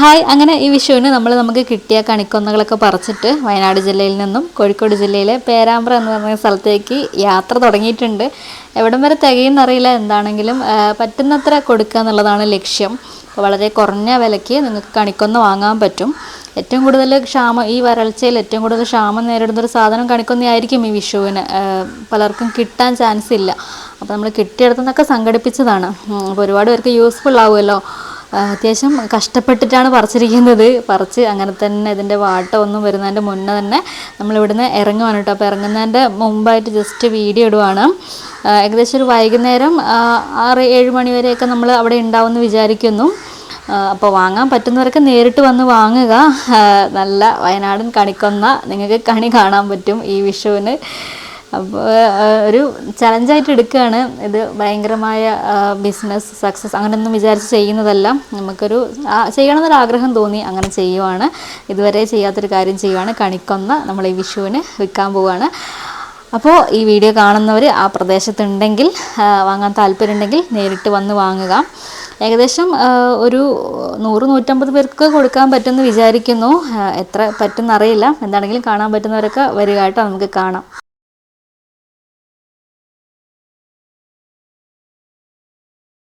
Hi. അങ്ങനെ ഈ വിഷുവിന് നമ്മൾ നമുക്ക് കിട്ടിയ കണിക്കൊന്നകളൊക്കെ പറിച്ചിട്ട് വയനാട് ജില്ലയിൽ നിന്നും കോഴിക്കോട് ജില്ലയിലെ പേരാമ്പ്ര എന്ന് പറഞ്ഞ സ്ഥലത്തേക്ക് യാത്ര തുടങ്ങിയിട്ടുണ്ട്. എവിടം വരെ തികയെന്നറിയില്ല എന്താണെങ്കിലും പറ്റുന്നത്ര കൊടുക്കുക എന്നുള്ളതാണ് ലക്ഷ്യം. വളരെ കുറഞ്ഞ വിലയ്ക്ക് നിങ്ങൾക്ക് കണിക്കൊന്ന് വാങ്ങാൻ പറ്റും. ഏറ്റവും കൂടുതൽ ക്ഷാമം ഈ വരൾച്ചയിൽ ഏറ്റവും കൂടുതൽ ക്ഷാമം നേരിടുന്ന ഒരു സാധനം കണിക്കൊന്നയായിരിക്കും ഈ വിഷുവിന്. പലർക്കും കിട്ടാൻ ചാൻസ് ഇല്ല. അപ്പോൾ നമ്മൾ കിട്ടിയെടുത്തുനിന്നൊക്കെ സംഘടിപ്പിച്ചതാണ്. അപ്പോൾ ഒരുപാട് പേർക്ക് യൂസ്ഫുൾ ആവുമല്ലോ. അത്യാവശ്യം കഷ്ടപ്പെട്ടിട്ടാണ് പറിച്ചിരിക്കുന്നത്. പറിച്ച് അങ്ങനെ തന്നെ ഇതിന്റെ വാട്ടമൊന്നും വരുന്നതിന്റെ മുന്നേ തന്നെ നമ്മളിവിടുന്ന് ഇറങ്ങുവാണ് കേട്ടോ. അപ്പോൾ ഇറങ്ങുന്നതിന്റെ മുമ്പായിട്ട് ജസ്റ്റ് വീഡിയോ ഇടുവാണ്. ഏകദേശം ഒരു വൈകുന്നേരം ആറ് ഏഴ് മണി വരെയൊക്കെ നമ്മൾ അവിടെ ഉണ്ടാവുമെന്ന് വിചാരിക്കുന്നു. അപ്പോൾ വാങ്ങാൻ പറ്റുന്നവരൊക്കെ നേരിട്ട് വന്ന് വാങ്ങുക. നല്ല വയനാടൻ കണിക്കൊന്ന. നിങ്ങൾക്ക് കണി കാണാൻ പറ്റും ഈ വിഷുവിന്. അപ്പോൾ ഒരു ചലഞ്ചായിട്ട് എടുക്കുകയാണ് ഇത് ഭയങ്കരമായ ബിസിനസ് സക്സസ് അങ്ങനെയൊന്നും വിചാരിച്ച് ചെയ്യുന്നതല്ല. നമുക്കൊരു ചെയ്യണമെന്നൊരു ആഗ്രഹം തോന്നി അങ്ങനെ ചെയ്യുവാണ്. ഇതുവരെ ചെയ്യാത്തൊരു കാര്യം ചെയ്യുവാണ്. കണിക്കൊന്ന നമ്മൾ ഈ വിഷുവിന് വിൽക്കാൻ പോവുകയാണ് അപ്പോൾ ഈ വീഡിയോ കാണുന്നവർ ആ പ്രദേശത്തുണ്ടെങ്കിൽ വാങ്ങാൻ താല്പര്യമുണ്ടെങ്കിൽ നേരിട്ട് വന്ന് വാങ്ങുക. ഏകദേശം ഒരു നൂറ് നൂറ്റമ്പത് പേർക്ക് കൊടുക്കാൻ പറ്റുമെന്ന് വിചാരിക്കുന്നു. എത്ര പറ്റുമെന്നറിയില്ല. എന്താണെങ്കിലും കാണാൻ പറ്റുന്നവരൊക്കെ വരിക കേട്ടോ നമുക്ക് കാണാം.